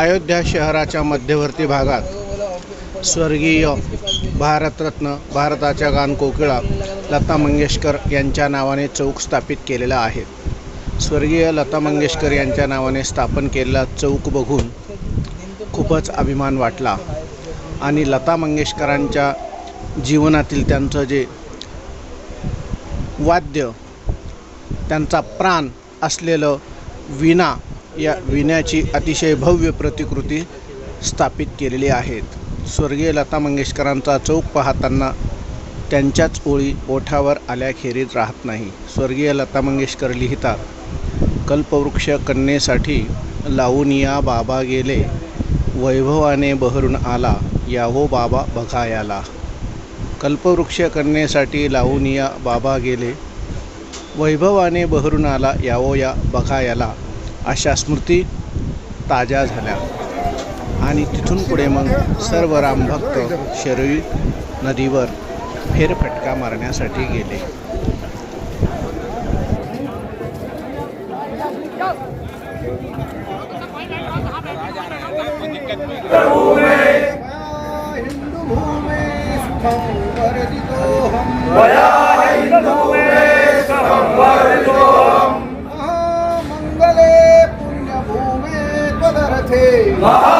अयोध्या शहराच्या मध्यवर्ती भागात स्वर्गीय भारतरत्न भारताच्या गानकोकिळा लता मंगेशकर यांच्या नावाने चौक स्थापित केलेला आहे. स्वर्गीय लता मंगेशकर यांच्या नावाने स्थापन केलेला चौक बघून खूपच अभिमान वाटला आणि लता मंगेशकरांच्या जीवनातील त्यांचं जे वाद्य त्यांचा प्राण असलेलं विणा या विण्याची अतिशय भव्य प्रतिकृती स्थापित केलेली आहेत. स्वर्गीय लता मंगेशकरांचा चौक पाहताना त्यांच्याच ओळी ओठावर आल्याखेरीज राहत नाही. स्वर्गीय लता मंगेशकर लिहितात कल्पवृक्ष कन्येसाठी लावून या बाबा गेले वैभवाने बहरून आला यावो बाबा बघायाला कल्पवृक्ष कन्येसाठी लावून या बाबा गेले वैभवाने बहरून आला यावो या बघायाला अशा स्मृती ताज्या झाल्या. आणि तिथून पुढे मग सर्व रामभक्त शरयू नदीवर फेरफटका मारण्यासाठी गेले. हिंदू সাথে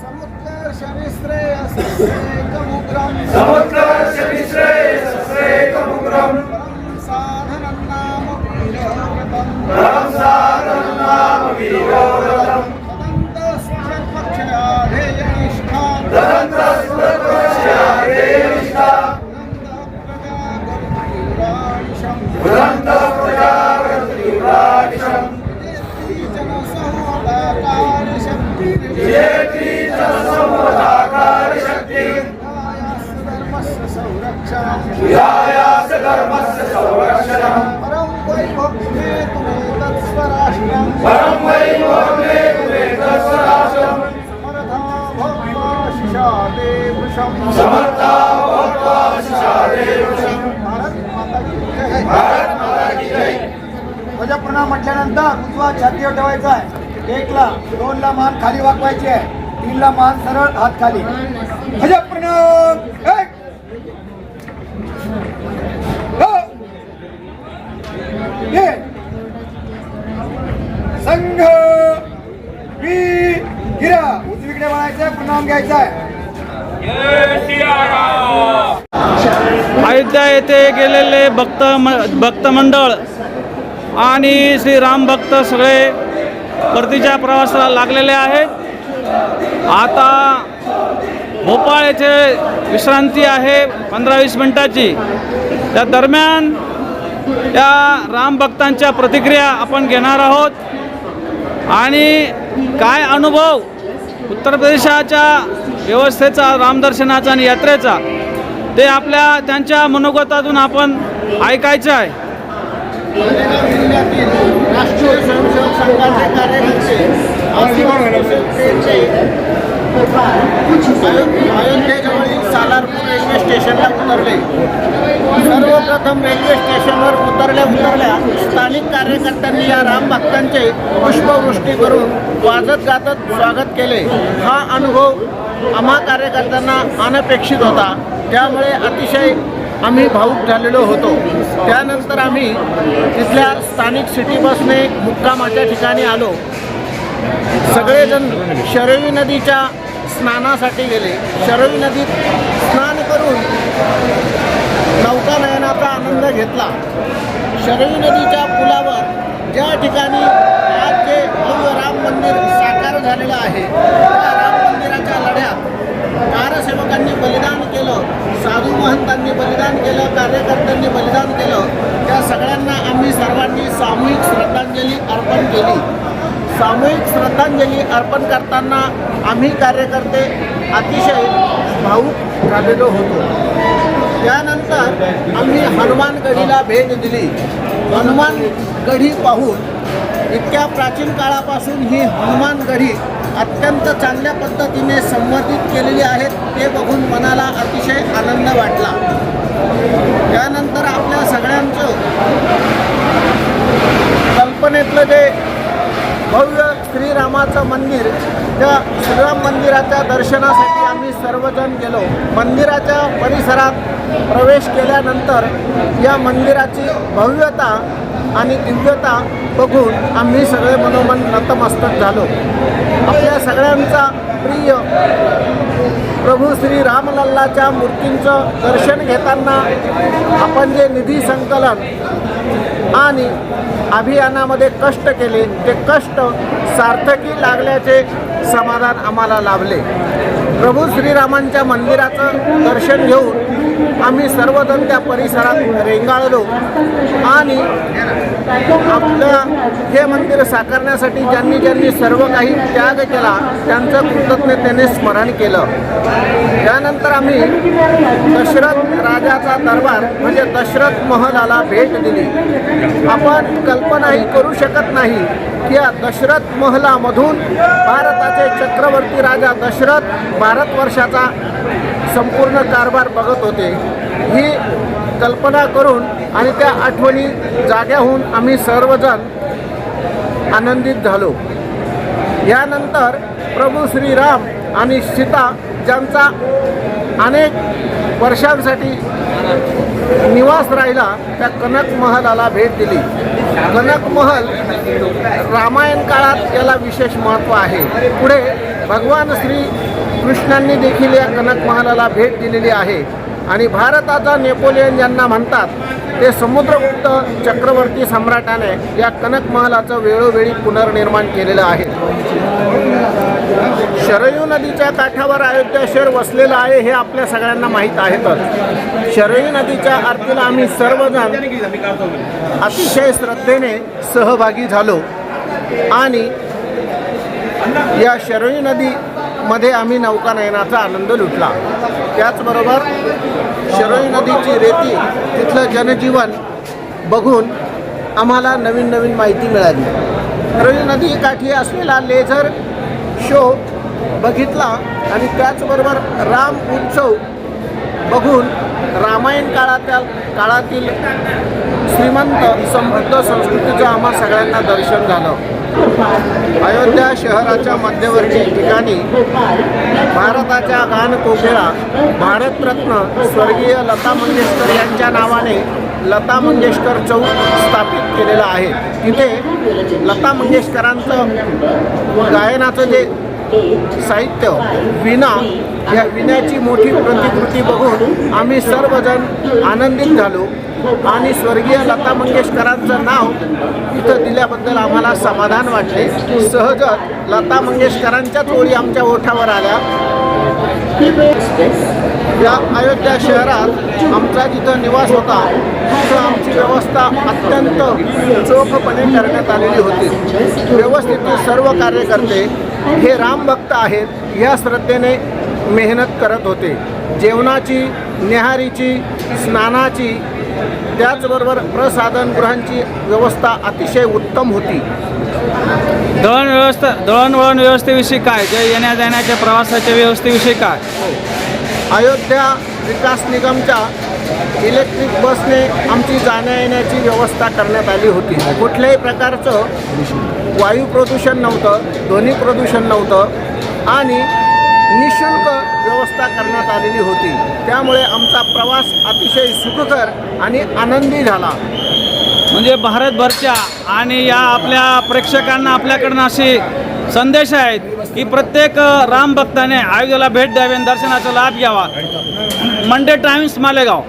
Samutra Shanistreya Sasrekam Ugram Samutra Shanistreya Sasrekam Ugram भवत्वा शिशादे वृषम्। Bharat माता की जय. ध्वजप्रणाम म्हटल्यानंतर उजवा छातीवर ठेवायचा आहे. एकला दोनला मान खाली वाकवायची आहे. तीनला मान सरळ हात खाली. ध्वजप्रणाम एक. हो. संघ. गिरा. उजवीकडे वळायचं आहे प्रणाम घ्यायचा आहे. अयोध्या येथे गेलेले भक्त भक्त मंडळ आणि श्री राम भक्त सगळे परतीच्या प्रवासाला लागलेले आहेत. आता भोपाळ येथे विश्रांती आहे पंधरा वीस मिनटाची. त्या दरम्यान त्या राम भक्तांच्या प्रतिक्रिया आपण घेणार आहोत. आणि काय अनुभव उत्तर प्रदेशाच्या व्यवस्थेचा रामदर्शनाचा आणि यात्रेचा ते आपल्या त्यांच्या मनोगतातून आपण ऐकायचं आहे. राष्ट्रीय स्वयंसेवक संघाचे कार्यकर्ते अयोध्येजवळील सालारपूर रेल्वे स्टेशनला उतरले सर्वप्रथम रेल्वे स्टेशनवर उतरल्या उतरल्या स्थानिक कार्यकर्त्यांनी या राम भक्तांचे पुष्पवृष्टी करून वाजत गाजत स्वागत केले. हा अनुभव आम्हा कार्यकर्त्यांना अनपेक्षित होता. त्यामुळे अतिशय आम्ही भाऊक झालेलो होतो. त्यानंतर आम्ही तिथल्या स्थानिक सिटी बसने मुक्कामाच्या ठिकाणी आलो. सगळेजण शरवी नदीच्या स्नानासाठी गेले. शरवी नदीत स्नान करून नौकानयनाचा आनंद घेतला. शरवी नदीच्या पुलावर ज्या ठिकाणी आज जे भव्य राम मंदिर साकार झालेलं आहे त्या राम मंदिराच्या लढ्यात कारसेवकांनी बलिदान केलं साधू महंतांनी बलिदान केलं कार्यकर्त्यांनी बलिदान केलं त्या सगळ्यांना आम्ही सर्वांनी सामूहिक श्रद्धांजली अर्पण केली सामूहिक अर्पण करताना आम्ही कार्यकर्ते अतिशय भाऊक झालेलो होतो. त्यानंतर आम्ही हनुमानगढीला भेट दिली. हनुमानगढी पाहून इतक्या प्राचीन काळापासून ही हनुमानगढी अत्यंत चांगल्या पद्धतीने संवर्धित केलेली आहेत ते बघून मनाला अतिशय आनंद वाटला. त्यानंतर आपल्या सगळ्यांचं कल्पनेतलं जे भव्य श्रीरामाचं मंदिर त्या श्रीराम मंदिराच्या दर्शनासाठी आम्ही सर्वजण गेलो. मंदिराच्या परिसरात प्रवेश केल्यानंतर या मंदिराची भव्यता आणि दिव्यता बघून आम्ही सगळे मनोमन नतमस्तक झालो. आपल्या सगळ्यांचा प्रिय प्रभू श्री रामलल्लाच्या मूर्तींचं दर्शन घेताना आपण जे निधी संकलन आणि अभियानामध्ये कष्ट केले. ते कष्ट सार्थकी लागल्याचे समाधान आम्हाला लाभले. प्रभू श्रीरामांच्या मंदिराचं दर्शन घेऊन आम्ही सर्वजण त्या परिसरात रेंगाळलो आणि आपलं हे मंदिर साकारण्यासाठी ज्यांनी ज्यांनी सर्व काही त्याग केला त्यांचं कृतज्ञतेने स्मरण केलं. त्यानंतर आम्ही दशरथ राजाचा दरबार म्हणजे दशरथ महलाला भेट दिली. आपण कल्पनाही करू शकत नाही की या दशरथ महलामधून भारताचे चक्रवर्ती राजा दशरथ भारतवर्षाचा संपूर्ण कारभार बघत होते. ही कल्पना करून आणि त्या आठवणी जाग्याहून आम्ही सर्वजण आनंदित झालो. यानंतर प्रभू श्रीराम आणि सीता ज्यांचा अनेक वर्षांसाठी निवास राहिला त्या कनक महलाला भेट दिली. कनक महल रामायण काळात याला विशेष महत्त्व आहे. पुढे भगवान श्री कृष्णांनी देखील या कनक महालाला भेट दिलेली आहे. आणि भारताचा नेपोलियन ज्यांना म्हणतात ते समुद्रगुप्त चक्रवर्ती सम्राटाने या कनक महालाचं वेळोवेळी पुनर्निर्माण केलेलं आहे. शरयू नदीच्या काठावर अयोध्या शहर वसलेलं आहे हे आपल्या सगळ्यांना माहीत आहेतच. शरयू नदीच्या आरतीला आम्ही सर्वजण अतिशय श्रद्धेने सहभागी झालो आणि या शरयू नदीमध्ये आम्ही नौकानयनाचा आनंद लुटला. त्याचबरोबर शरोई नदीची रेती तिथलं जनजीवन बघून आम्हाला नवीन नवीन माहिती मिळाली. शरयू नदी काठी असलेला लेझर शो बघितला आणि त्याचबरोबर राम उत्सव बघून रामायण काळातल्या काळातील श्रीमंत समृद्ध संस्कृतीचं आम्हा सगळ्यांना दर्शन झालं. अयोध्या शहराच्या मध्यवर्ती ठिकाणी भारताच्या गानकोकिळा भारतरत्न स्वर्गीय लता मंगेशकर यांच्या नावाने लता मंगेशकर चौक स्थापित केलेला आहे. तिथे लता मंगेशकरांचं गायनाचं जे साहित्य विना या विण्याची मोठी प्रतिकृती बघून आम्ही सर्वजण आनंदित झालो. आणि स्वर्गीय लता मंगेशकरांचं नाव इथं दिल्याबद्दल आम्हाला समाधान वाटले. सहजच लता मंगेशकरांच्याच ओळी आमच्या ओठावर आल्या. या अयोध्या शहरात आमचा जिथं निवास होता तिथं आमची व्यवस्था अत्यंत चोखपणे करण्यात आलेली होती. व्यवस्थित सर्व कार्यकर्ते हे रामभक्त आहेत या श्रद्धेने मेहनत करत होते. जेवणाची न्याहारीची स्नानाची त्याचबरोबर प्रसाधनगृहांची व्यवस्था अतिशय उत्तम होती. दळण व्यवस्था दळणवळण व्यवस्थेविषयी काय? जे येण्या जाण्याच्या प्रवासाच्या व्यवस्थेविषयी काय? अयोध्या विकास निगमच्या इलेक्ट्रिक बसने आमची जाण्या येण्याची व्यवस्था करण्यात आली होती. कुठल्याही प्रकारचं वायू प्रदूषण नव्हतं ध्वनी प्रदूषण नव्हतं आणि निशुल्क व्यवस्था करण्यात आलेली होती. त्यामुळे आमचा प्रवास अतिशय सुखकर आणि आनंदी झाला. म्हणजे भारतभरच्या आणि या आपल्या प्रेक्षकांना आपल्याकडनं अशी संदेश आहेत की प्रत्येक राम भक्ताने आयुधाला भेट द्यावी आणि दर्शनाचा लाभ घ्यावा. Monday Times Malegaon.